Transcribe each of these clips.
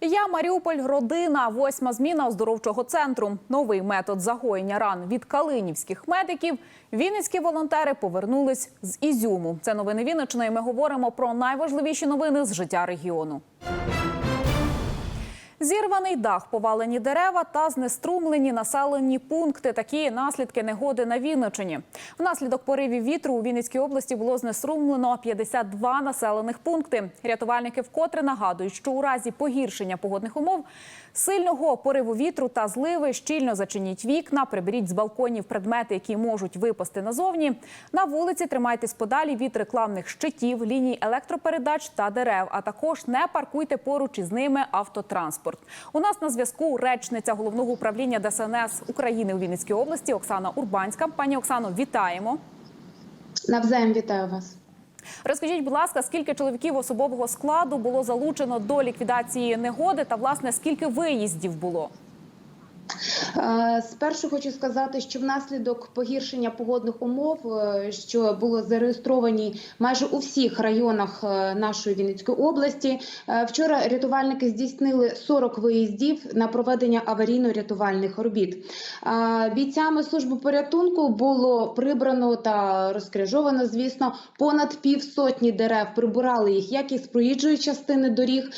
Я Маріуполь, родина, восьма зміна оздоровчого центру. Новий метод загоєння ран від калинівських медиків. Вінницькі волонтери повернулись з Ізюму. Це новини Вінниччини. і Ми говоримо про найважливіші новини з життя регіону. Зірваний дах, повалені дерева та знеструмлені населені пункти. Такі наслідки негоди на Вінниччині. Внаслідок поривів вітру у Вінницькій області було знеструмлено 52 населених пункти. Рятувальники вкотре нагадують, що у разі погіршення погодних умов, сильного пориву вітру та зливи щільно зачиніть вікна, приберіть з балконів предмети, які можуть випасти назовні. На вулиці тримайтесь подалі від рекламних щитів, ліній електропередач та дерев. А також не паркуйте поруч із ними автотранспорт. У нас на зв'язку речниця головного управління ДСНС України у Вінницькій області Оксана Урбанська. Пані Оксано, вітаємо. Навзаєм вітаю вас. Розкажіть, будь ласка, скільки чоловіків особового складу було залучено до ліквідації негоди, та власне скільки виїздів було? Е, Спершу хочу сказати, що внаслідок погіршення погодних умов, е, що було зареєстровані майже у всіх районах е, нашої Вінницької області, вчора рятувальники здійснили 40 виїздів на проведення аварійно-рятувальних робіт. Бійцями служби порятунку було прибрано та розкрижовано, звісно, понад півсотні дерев. Прибирали їх як із проїжджої частини доріг,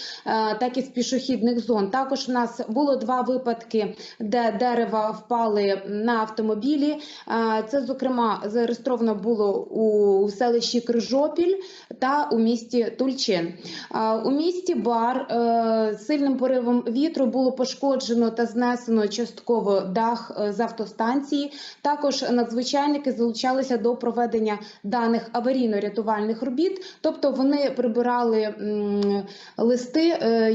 так і з пішохідних зон. Також в нас було два випадки, де дерева впали на автомобілі. Е, Це, зокрема, зареєстровано було у селищі Крижопіль та у місті Тульчин. Е, У місті Бар е, сильним поривом вітру було пошкоджено та знесено частково дах з автостанції. Також надзвичайники залучалися до проведення даних аварійно-рятувальних робіт, тобто вони прибирали листи,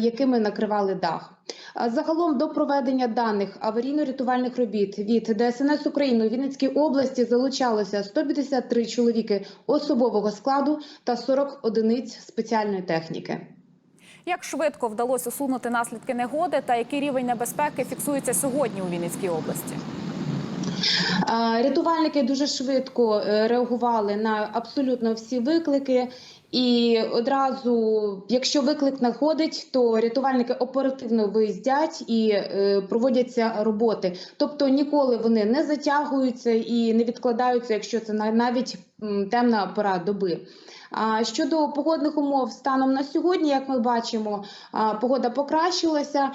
якими накривали дах. Загалом до проведення даних аварійно-рятувальних робіт від ДСНС України у Вінницькій області залучалося 153 чоловіки особового складу та 40 одиниць спеціальної техніки. Як швидко вдалося усунути наслідки негоди, та який рівень небезпеки фіксується сьогодні у Вінницькій області? Рятувальники дуже швидко е, реагували на абсолютно всі виклики. І одразу, якщо виклик надходить, то рятувальники оперативно виїздять і е, проводяться роботи. Тобто ніколи вони не затягуються і не відкладаються, якщо це на- навіть темна пора доби. А щодо погодних умов станом на сьогодні, як ми бачимо, погода покращилася.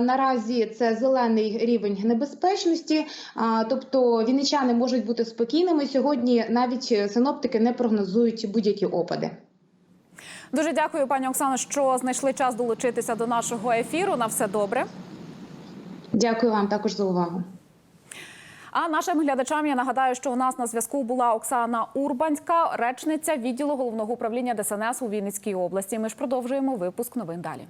Наразі це зелений рівень небезпечності, тобто вінничани можуть бути спокійними. Сьогодні навіть синоптики не прогнозують будь-які опади. Дуже дякую, пані Оксано, що знайшли час долучитися до нашого ефіру. На все добре. Дякую вам також за увагу. А нашим глядачам я нагадаю, що у нас на зв'язку була Оксана Урбанська, речниця відділу головного управління ДСНС у Вінницькій області. Ми ж продовжуємо випуск новин далі.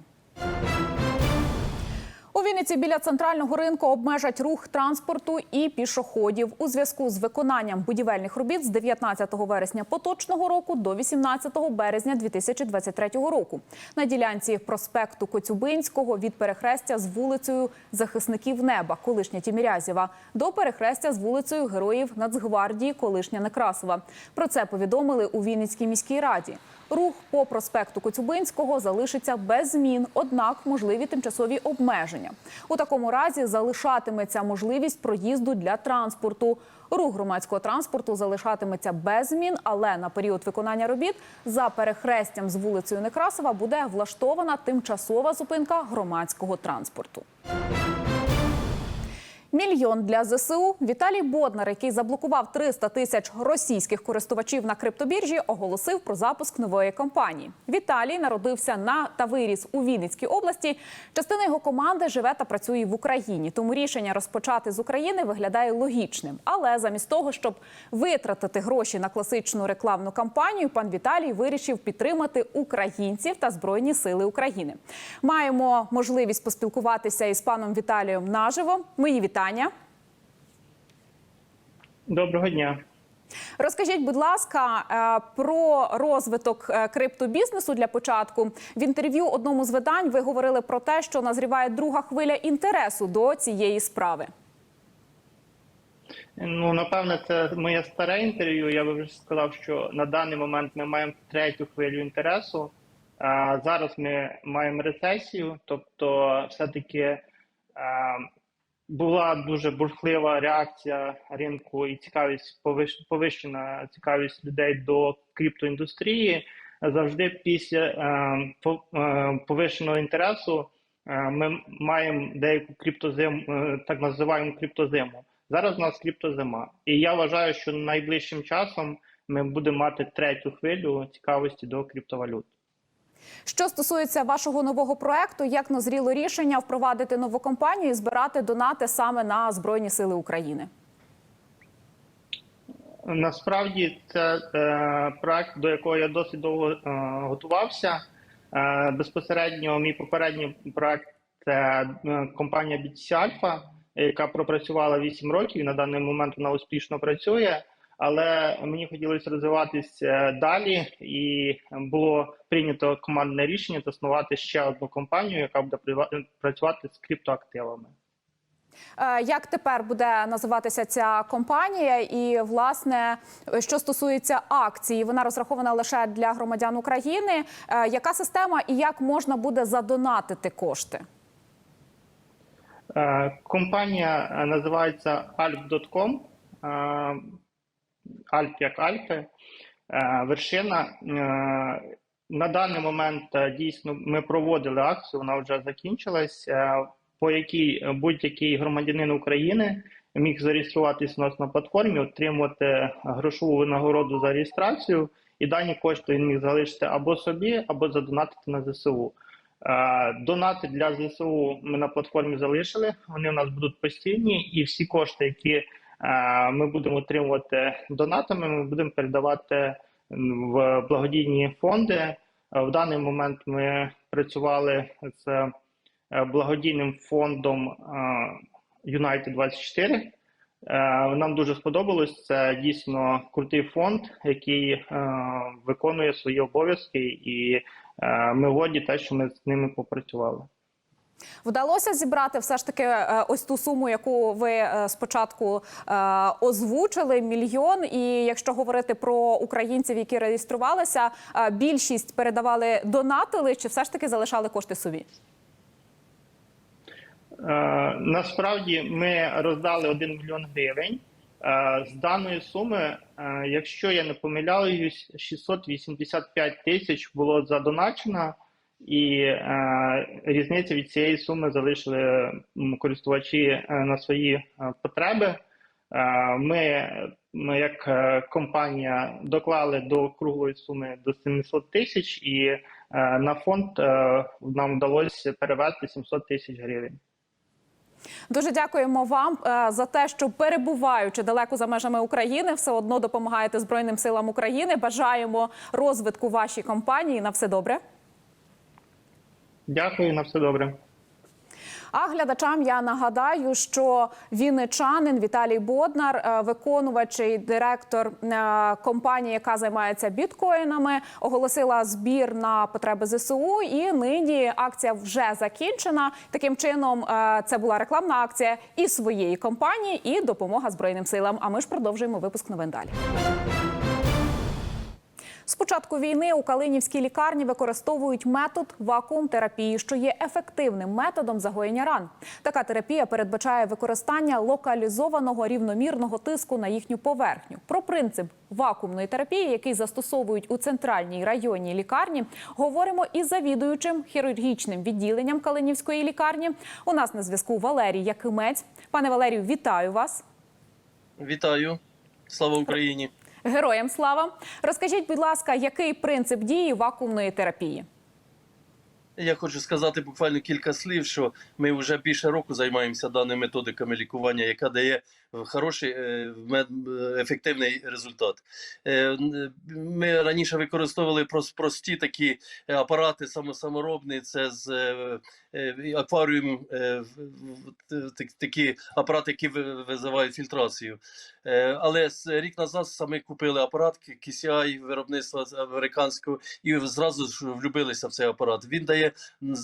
У Вінниці біля центрального ринку обмежать рух транспорту і пішоходів у зв'язку з виконанням будівельних робіт з 19 вересня поточного року до 18 березня 2023 року. На ділянці проспекту Коцюбинського від перехрестя з вулицею Захисників неба, колишня Тімірязєва, до перехрестя з вулицею Героїв Нацгвардії, колишня Некрасова. Про це повідомили у Вінницькій міській раді. Рух по проспекту Коцюбинського залишиться без змін, однак можливі тимчасові обмеження. У такому разі залишатиметься можливість проїзду для транспорту. Рух громадського транспорту залишатиметься без змін, але на період виконання робіт за перехрестям з вулицею Некрасова буде влаштована тимчасова зупинка громадського транспорту. Мільйон для ЗСУ Віталій Боднар, який заблокував 300 тисяч російських користувачів на криптобіржі, оголосив про запуск нової кампанії. Віталій народився на та виріс у Вінницькій області. Частина його команди живе та працює в Україні. Тому рішення розпочати з України виглядає логічним. Але замість того, щоб витратити гроші на класичну рекламну кампанію, пан Віталій вирішив підтримати українців та збройні сили України. Маємо можливість поспілкуватися із паном Віталієм наживо. Мої вітання. Доброго дня. Розкажіть, будь ласка, е, про розвиток е, криптобізнесу для початку. В інтерв'ю одному з видань ви говорили про те, що назріває друга хвиля інтересу до цієї справи. Ну, напевне, це моє старе інтерв'ю. Я би вже сказав, що на даний момент ми маємо третю хвилю інтересу. А зараз ми маємо рецесію, тобто, все-таки а, була дуже бурхлива реакція ринку і цікавість повиш- повищена цікавість людей до криптоіндустрії. Завжди після е, е, повищеного інтересу е, ми маємо деяку криптозиму, так називаємо криптозиму. Зараз у нас криптозима, і я вважаю, що найближчим часом ми будемо мати третю хвилю цікавості до криптовалют. Що стосується вашого нового проекту, як назріло рішення впровадити нову компанію і збирати донати саме на Збройні Сили України? Насправді це е, проект, до якого я досить довго е, готувався. Е, безпосередньо мій попередній проект це е, компанія BTC Alpha, яка пропрацювала 8 років. і На даний момент вона успішно працює. Але мені хотілося розвиватися е, далі, і було прийнято командне рішення заснувати ще одну компанію, яка буде працювати з криптоактивами. Е, Як тепер буде називатися ця компанія? І власне, що стосується акції, вона розрахована лише для громадян України. Е, Яка система і як можна буде задонатити кошти? Компанія називається Alp.com. Альп як Альпи. Е, Вершина. Е, На даний момент е, дійсно ми проводили акцію, вона вже закінчилась, по якій будь-який громадянин України міг зареєструватись у нас на платформі, отримувати грошову винагороду за реєстрацію, і дані кошти він міг залишити або собі, або задонатити на ЗСУ. Донати для ЗСУ ми на платформі залишили. Вони у нас будуть постійні, і всі кошти, які ми будемо отримувати донатами, ми будемо передавати в благодійні фонди. Е, В даний момент ми працювали з е, благодійним фондом е, United 24. Е, Нам дуже сподобалось. Це дійсно крутий фонд, який е, виконує свої обов'язки, і е, ми воді те, що ми з ними попрацювали. Вдалося зібрати все ж таки е, ось ту суму, яку ви е, спочатку е, озвучили мільйон. І якщо говорити про українців, які реєструвалися, більшість передавали донатили чи все ж таки залишали кошти собі? Насправді ми роздали 1 мільйон гривень. З даної суми, якщо я не помиляюсь, 685 тисяч було задоначено, і е, різницю від цієї суми залишили користувачі е, на свої е, потреби. Е, Ми, ми як е, компанія доклали до круглої суми до 700 тисяч, і е, на фонд е, нам вдалося перевести 700 тисяч гривень. Дуже дякуємо вам за те, що перебуваючи далеко за межами України, все одно допомагаєте Збройним силам України. Бажаємо розвитку вашій компанії. На все добре. Дякую на все добре. А глядачам я нагадаю, що вінничанин Віталій Боднар, е, виконувач і директор е, компанії, яка займається біткоїнами, оголосила збір на потреби ЗСУ. І нині акція вже закінчена. Таким чином, е, це була рекламна акція і своєї компанії, і допомога Збройним силам. А ми ж продовжуємо випуск новин далі. З початку війни у Калинівській лікарні використовують метод вакуум-терапії, що є ефективним методом загоєння ран. Така терапія передбачає використання локалізованого рівномірного тиску на їхню поверхню. Про принцип вакуумної терапії, який застосовують у центральній районній лікарні, говоримо із завідуючим хірургічним відділенням Калинівської лікарні. У нас на зв'язку Валерій Якимець. Пане Валерію, вітаю вас. Вітаю, слава Україні! Героям слава! Розкажіть, будь ласка, який принцип дії вакуумної терапії? Я хочу сказати буквально кілька слів, що ми вже більше року займаємося даними методиками лікування, яка дає хороший е, мед- е, ефективний результат. Е, Ми раніше використовували прості такі апарати само- саморобні, це з акваріум, такі апарати, які визивають фільтрацію. Але рік назад саме купили апарат KCI виробництва американського і зразу ж влюбилися в цей апарат. Він дає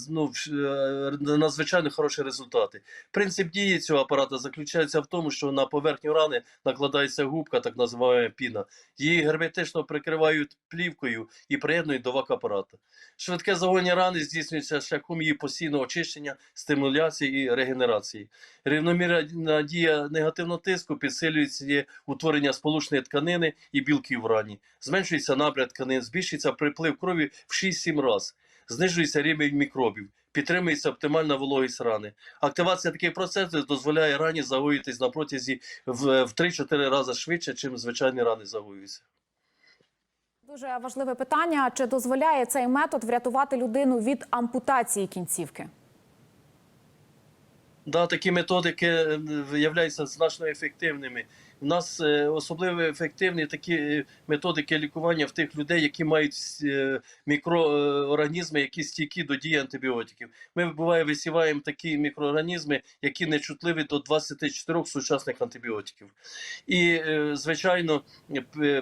ну, е, надзвичайно хороші результати. Принцип дії цього апарата заключається в тому, що на поверхню рани накладається губка, так називаємо піна. Її герметично прикривають плівкою і приєднують до вак-апарата. Швидке загоєння рани здійснюється шляхом її постійного очищення, стимуляції і регенерації. Рівномірна дія негативного тиску підсилюється утворення сполучної тканини і білків в рані. Зменшується набряд тканин, збільшується приплив крові в 6-7 разів, знижується рівень мікробів, підтримується оптимальна вологість рани. Активація таких процесів дозволяє рані загоїтись на протязі в, в 3-4 рази швидше, чим звичайні рани загоюються. Дуже важливе питання: чи дозволяє цей метод врятувати людину від ампутації кінцівки? Да, такі методики е, виявляються значно ефективними. У нас е, особливо ефективні такі е, методики лікування в тих людей, які мають е, мікроорганізми, які стійкі до дії антибіотиків. Ми буває висіваємо такі мікроорганізми, які не чутливі до 24 сучасних антибіотиків. І, звичайно,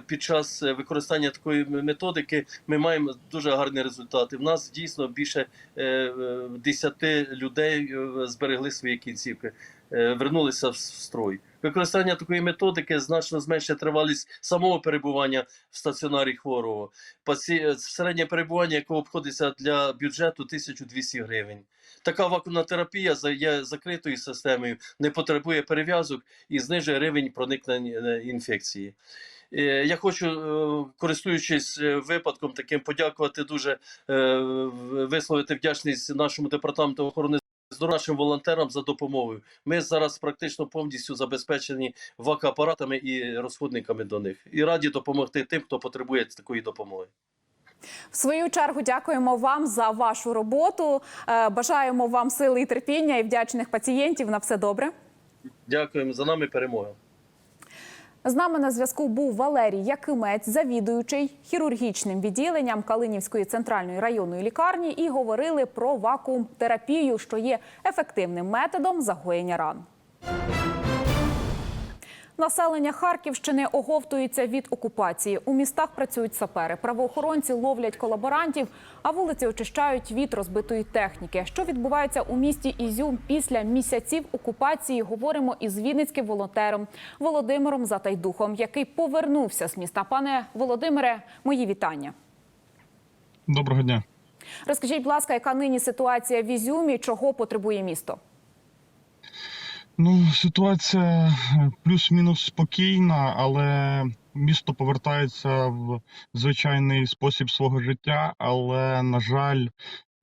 під час використання такої методики ми маємо дуже гарні результати. В нас дійсно більше е, е, 10 людей зберегли свої кінцівки, вернулися в строй. Використання такої методики значно зменшує тривалість самого перебування в стаціонарі хворого. Паці... Середнє перебування, яке обходиться для бюджету 1200 гривень. Така вакуумна за- є закритою системою, не потребує перев'язок і знижує рівень проникнення е, інфекції. Е, Я хочу, е, користуючись е, випадком таким, подякувати дуже е, висловити вдячність нашому департаменту охорони здоров'я нашим волонтерам за допомогою. Ми зараз практично повністю забезпечені ВАК-апаратами і розходниками до них. І раді допомогти тим, хто потребує такої допомоги. В свою чергу дякуємо вам за вашу роботу. Е, Бажаємо вам сили і терпіння і вдячних пацієнтів. На все добре. Дякуємо за нами перемога. З нами на зв'язку був Валерій Якимець, завідуючий хірургічним відділенням Калинівської центральної районної лікарні, і говорили про вакуум-терапію, що є ефективним методом загоєння ран. Населення Харківщини оговтується від окупації. У містах працюють сапери. Правоохоронці ловлять колаборантів, а вулиці очищають від розбитої техніки. Що відбувається у місті Ізюм після місяців окупації? Говоримо із вінницьким волонтером Володимиром Затайдухом, який повернувся з міста. Пане Володимире, мої вітання. Доброго дня. Розкажіть, будь ласка, яка нині ситуація в Ізюмі? Чого потребує місто? Ну, ситуація е, плюс-мінус спокійна, але місто повертається в звичайний спосіб свого життя. Але, на жаль,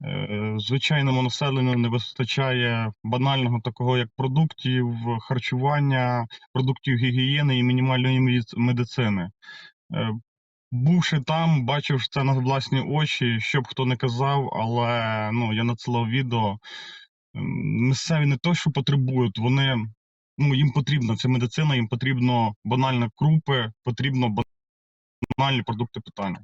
е, звичайному населенню не вистачає банального такого, як продуктів, харчування, продуктів гігієни і мінімальної медицини. Е, Бувши там, бачив це на власні очі, що б хто не казав, але ну, я надсилав відео. Ем, Місцеві не то, що потребують, вони ну їм потрібна ця медицина, їм потрібно банальні крупи, потрібно банальні продукти питання.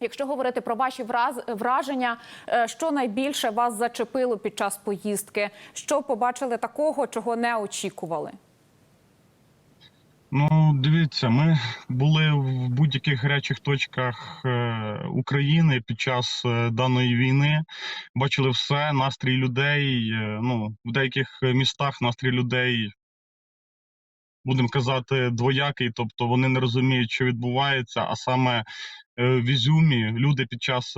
Якщо говорити про ваші враз- враження, е, що найбільше вас зачепило під час поїздки? Що побачили такого, чого не очікували? Ну, дивіться, ми були в будь-яких гарячих точках е, України під час е, даної війни. Бачили все, настрій людей. е, ну, в деяких містах настрій людей, будемо казати, двоякий, тобто вони не розуміють, що відбувається. А саме в Ізюмі люди під час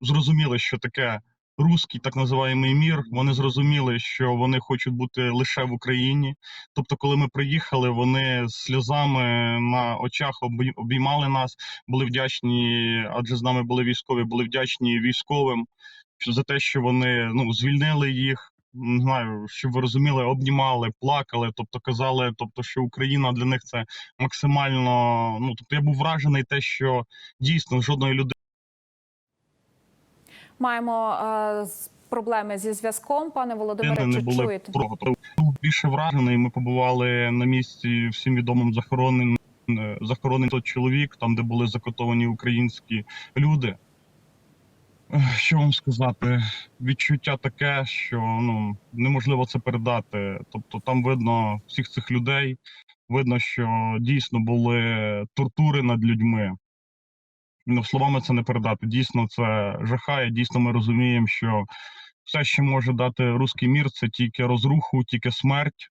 зрозуміли, що таке руський так називаємий мір. Вони зрозуміли, що вони хочуть бути лише в Україні. Тобто, коли ми приїхали, вони сльозами на очах обій- обіймали нас, були вдячні, адже з нами були військові, були вдячні військовим за те, що вони ну звільнили їх. Не знаю, щоб ви розуміли, обнімали, плакали, тобто казали, тобто, що Україна для них це максимально. Ну тобто я був вражений, те, що дійсно жодної людини. Маємо е, проблеми зі зв'язком. Пане Володимире, чи чуєте? був більше вражений. Ми побували на місці всім відомим захороненим е, захоронений тот чоловік, там де були закотовані українські люди. Що вам сказати? Відчуття таке, що ну неможливо це передати. Тобто, там видно всіх цих людей, видно, що дійсно були тортури над людьми. Ну, словами це не передати. Дійсно, це жахає. Дійсно, ми розуміємо, що все, що може дати русський мір, це тільки розруху, тільки смерть,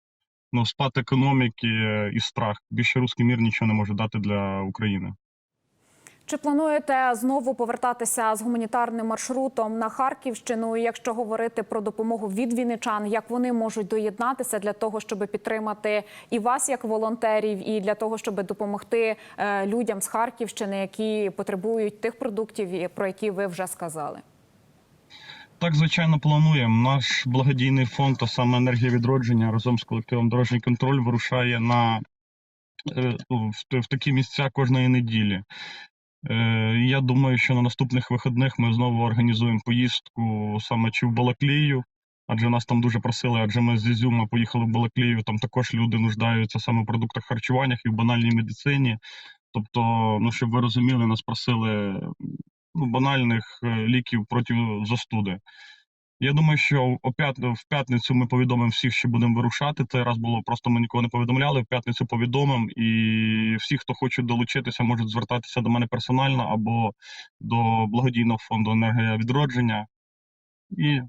ну, спад економіки і страх. Більше русський мір нічого не може дати для України. Чи плануєте знову повертатися з гуманітарним маршрутом на Харківщину? Якщо говорити про допомогу від вінничан, як вони можуть доєднатися для того, щоб підтримати і вас як волонтерів, і для того, щоб допомогти е, людям з Харківщини, які потребують тих продуктів, про які ви вже сказали? Так, звичайно, плануємо. Наш благодійний фонд, а саме енергія відродження разом з колективом Дорожній контроль вирушає на е, в такі місця кожної неділі. Е, Я думаю, що на наступних вихідних ми знову організуємо поїздку саме чи в Балаклію, адже нас там дуже просили, адже ми з Ізюма поїхали в Балаклію, там також люди нуждаються саме в продуктах харчування і в банальній медицині. Тобто, ну щоб ви розуміли, нас просили ну, банальних е, ліків проти застуди. Я думаю, що о п'ят... в п'ятницю ми повідомимо всіх, що будемо вирушати. Цей раз було просто ми нікого не повідомляли. В п'ятницю повідомимо, і всі, хто хочуть долучитися, можуть звертатися до мене персонально або до благодійного фонду енергія відродження. І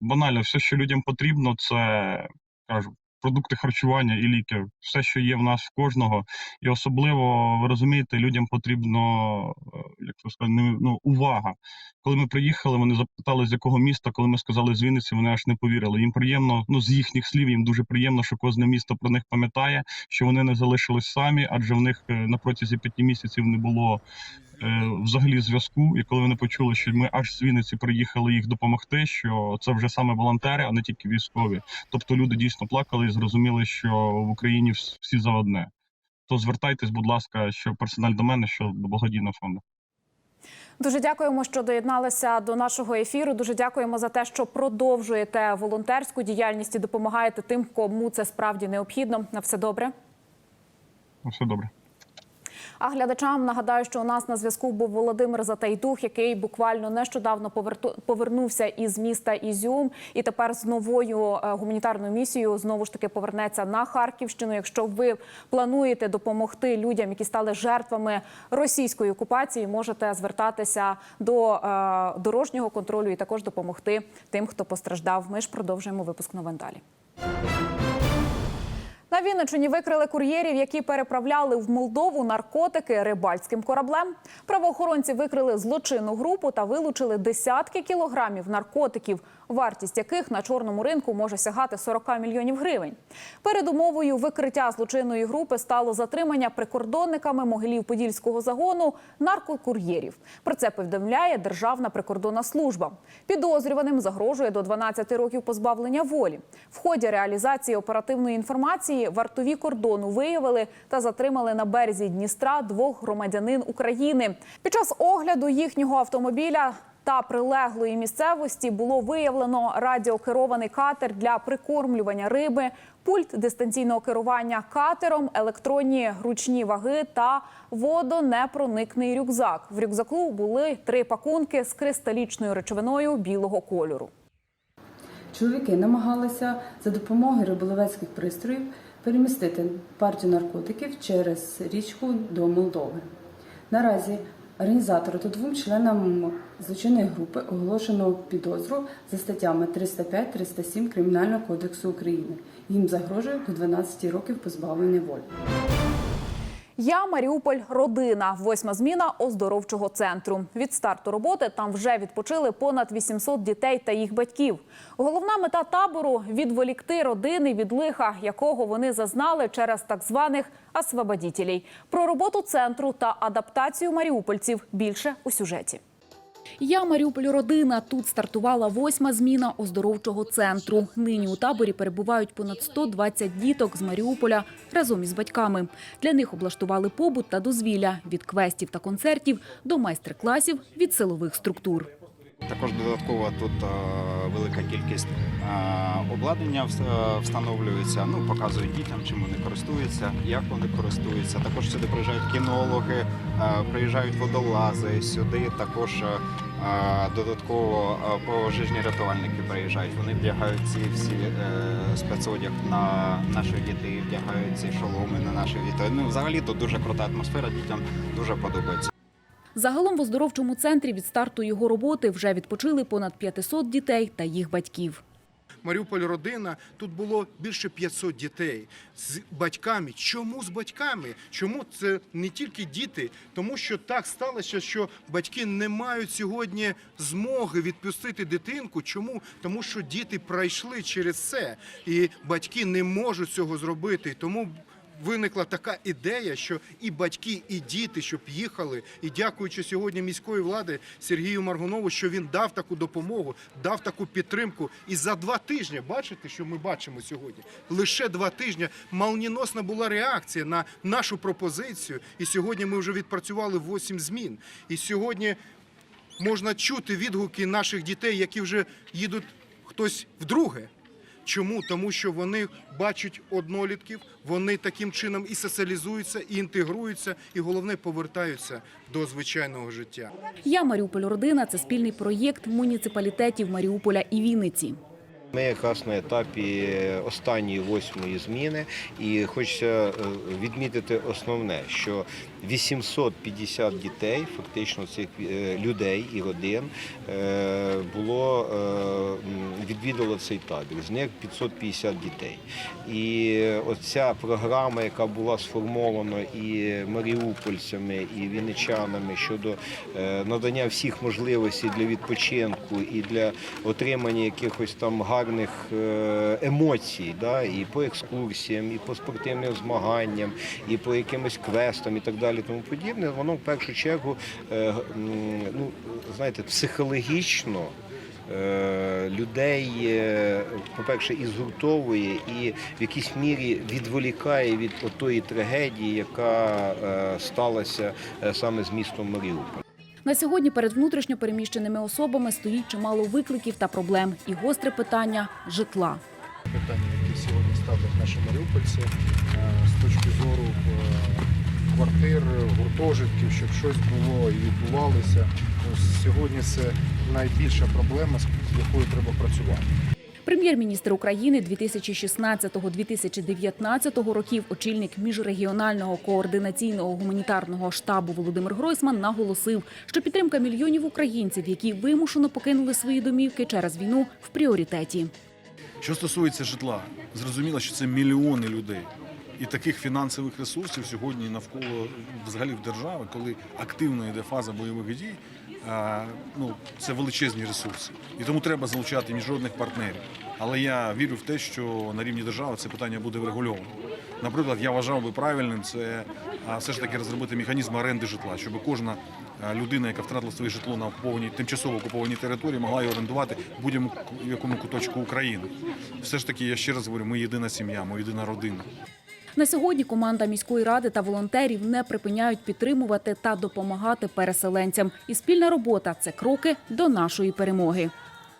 банально, все, що людям потрібно, це кажу, продукти харчування і ліки. Все, що є в нас в кожного. І особливо, ви розумієте, людям потрібно, е, як це сказати, ну, увага. Коли ми приїхали, вони запитали, з якого міста, коли ми сказали з Вінниці, вони аж не повірили. Їм приємно, ну з їхніх слів, їм дуже приємно, що кожне місто про них пам'ятає, що вони не залишились самі, адже в них е, на протязі п'яти місяців не було взагалі зв'язку. І коли вони почули, що ми аж з Вінниці приїхали їх допомогти, що це вже саме волонтери, а не тільки військові. Тобто люди дійсно плакали і зрозуміли, що в Україні всі за одне. То звертайтесь, будь ласка, що персональ до мене, що до благодійного фонду. Дуже дякуємо, що доєдналися до нашого ефіру. Дуже дякуємо за те, що продовжуєте волонтерську діяльність і допомагаєте тим, кому це справді необхідно. На все добре. Ну, Все добре. А глядачам нагадаю, що у нас на зв'язку був Володимир Затайдух, який буквально нещодавно повернувся із міста Ізюм, і тепер з новою е, гуманітарною місією знову ж таки повернеться на Харківщину. Якщо ви плануєте допомогти людям, які стали жертвами російської окупації, можете звертатися до е, дорожнього контролю і також допомогти тим, хто постраждав. Ми ж продовжуємо випуск новин далі. На Вінничині викрили кур'єрів, які переправляли в Молдову наркотики рибальським кораблем. Правоохоронці викрили злочинну групу та вилучили десятки кілограмів наркотиків, вартість яких на чорному ринку може сягати 40 мільйонів гривень. Передумовою викриття злочинної групи стало затримання прикордонниками Могилів-Подільського загону наркокур'єрів. Про це повідомляє Державна прикордонна служба. Підозрюваним загрожує до 12 років позбавлення волі. В ході реалізації оперативної інформації вартові кордону виявили та затримали на березі Дністра двох громадянин України. Під час огляду їхнього автомобіля та прилеглої місцевості було виявлено радіокерований катер для прикормлювання риби, пульт дистанційного керування катером, електронні ручні ваги та водонепроникний рюкзак. В рюкзаку були три пакунки з кристалічною речовиною білого кольору. Чоловіки намагалися за допомогою риболовецьких пристроїв перемістити партію наркотиків через річку до Молдови. Наразі організатору та двом членам злочинної групи оголошено підозру за статтями 305-307 Кримінального кодексу України. Їм загрожує до 12 років позбавлення волі. Я Маріуполь, родина, восьма зміна оздоровчого центру. Від старту роботи там вже відпочили понад 800 дітей та їх батьків. Головна мета табору відволікти родини від лиха, якого вони зазнали через так званих освободітелей. Про роботу центру та адаптацію маріупольців більше у сюжеті. Я Маріуполь родина. Тут стартувала восьма зміна оздоровчого центру. Нині у таборі перебувають понад 120 діток з Маріуполя разом із батьками. Для них облаштували побут та дозвілля від квестів та концертів до майстер-класів від силових структур. Також додатково тут е, велика кількість е, обладнання е, встановлюється. Ну показують дітям, чим вони користуються, як вони користуються. Також сюди приїжджають кінологи, приїжджають водолази. Сюди також додатково пожежні рятувальники приїжджають. Вони вдягають ці всі спецодяг на наших дітей, вдягають ці шоломи на наших дітей. Ну взагалі тут дуже крута атмосфера. Дітям дуже подобається. Загалом в оздоровчому центрі від старту його роботи вже відпочили понад 500 дітей та їх батьків. Маріуполь родина. Тут було більше 500 дітей з батьками. Чому з батьками? Чому це не тільки діти? Тому що так сталося, що батьки не мають сьогодні змоги відпустити дитинку. Чому? Тому що діти пройшли через це, і батьки не можуть цього зробити. Тому виникла така ідея, що і батьки, і діти, щоб їхали. І дякуючи сьогодні міської влади Сергію Маргунову, що він дав таку допомогу, дав таку підтримку. І за два тижні, бачите, що ми бачимо сьогодні? Лише два тижні молнієносна була реакція на нашу пропозицію. І сьогодні ми вже відпрацювали 8 змін. І сьогодні можна чути відгуки наших дітей, які вже їдуть хтось вдруге. Чому? Тому що вони бачать однолітків, вони таким чином і соціалізуються, і інтегруються, і головне повертаються до звичайного життя. Я Маріуполь родина це спільний проєкт муніципалітетів Маріуполя і Вінниці. Ми якраз на етапі останньої восьмої зміни, і хочеться е, відмітити основне, що 850 дітей, фактично цих е, людей і родин, е, було е, відвідало цей табір. З них 550 дітей. І оця програма, яка була сформована і маріупольцями, і вінничанами щодо надання всіх можливостей для відпочинку і для отримання якихось там гарних емоцій, да, і по екскурсіям, і по спортивним змаганням, і по якимось квестам, і так далі, тому подібне, воно в першу чергу, е, ну знаєте, психологічно. е, Людей, е, по-перше, і згуртовує, і в якійсь мірі відволікає від тої трагедії, яка сталася саме з містом Маріуполь. На сьогодні перед внутрішньо переміщеними особами стоїть чимало викликів та проблем. І гостре питання житла. питання, які сьогодні ставлять наші маріупольці з точки зору квартир, гуртожитків, щоб щось було і відбувалося. Ось сьогодні це найбільша проблема, з якою треба працювати. Прем'єр-міністр України 2016-2019 років, очільник міжрегіонального координаційного гуманітарного штабу Володимир Гройсман наголосив, що підтримка мільйонів українців, які вимушено покинули свої домівки через війну, в пріоритеті. Що стосується житла, зрозуміло, що це мільйони людей. І таких фінансових ресурсів сьогодні навколо взагалі в держави, коли активно йде фаза бойових дій, ну, це величезні ресурси. І тому треба залучати міжнародних партнерів. Але я вірю в те, що на рівні держави це питання буде врегульовано. Наприклад, я вважав би правильним це все ж таки розробити механізм оренди житла, щоб кожна людина, яка втратила своє житло на окупованій, тимчасово окупованій території, могла його орендувати будь-якому якому куточку України. Все ж таки, я ще раз говорю, ми єдина сім'я, ми єдина родина. На сьогодні команда міської ради та волонтерів не припиняють підтримувати та допомагати переселенцям. І спільна робота це кроки до нашої перемоги.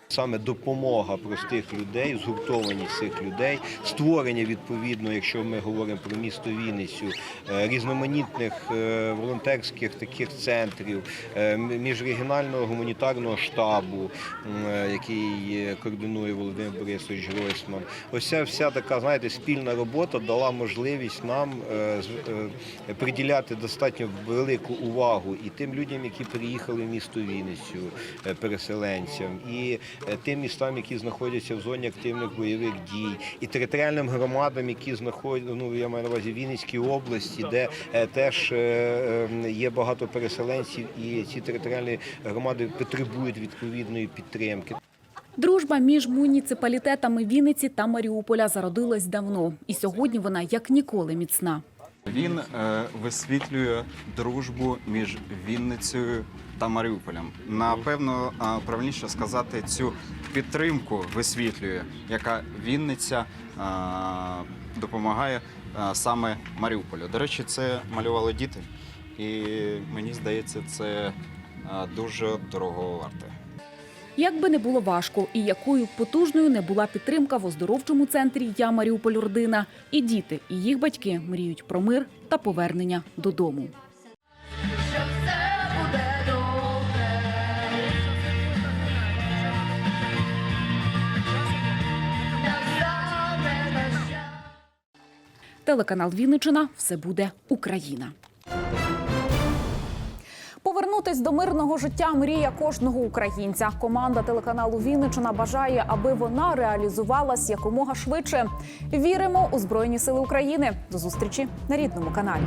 Саме допомога простих людей, згуртованість цих людей, створення відповідно, якщо ми говоримо про місто Вінницю, е, різноманітних е, волонтерських таких центрів, е, міжрегіонального гуманітарного штабу, який координує Володимир Борисович Гройсман. Ось ця вся така, знаєте, спільна робота дала можливість нам приділяти достатньо велику увагу і тим людям, які приїхали в місто Вінницю, переселенцям, і тим містам, які знаходяться в зоні активних бойових дій, і територіальним громадам, які знаходяться, ну я маю на увазі Вінницькій області, де е, теж е, е, є багато переселенців, і ці територіальні громади потребують відповідної підтримки. Дружба між муніципалітетами Вінниці та Маріуполя зародилась давно, і сьогодні вона як ніколи міцна. Він е, висвітлює дружбу між Вінницею та Маріуполем. Напевно, правильніше сказати, цю підтримку висвітлює, яка Вінниця допомагає саме Маріуполю. До речі, це малювали діти, і мені здається, це дуже дорого варте. Як би не було важко, і якою потужною не була підтримка в оздоровчому центрі Я Маріуполь родина, і діти, і їх батьки мріють про мир та повернення додому. Телеканал Вінничина все буде Україна. Повернутись до мирного життя мрія кожного українця. Команда телеканалу Вінничина бажає, аби вона реалізувалась якомога швидше. Віримо у Збройні Сили України. До зустрічі на рідному каналі.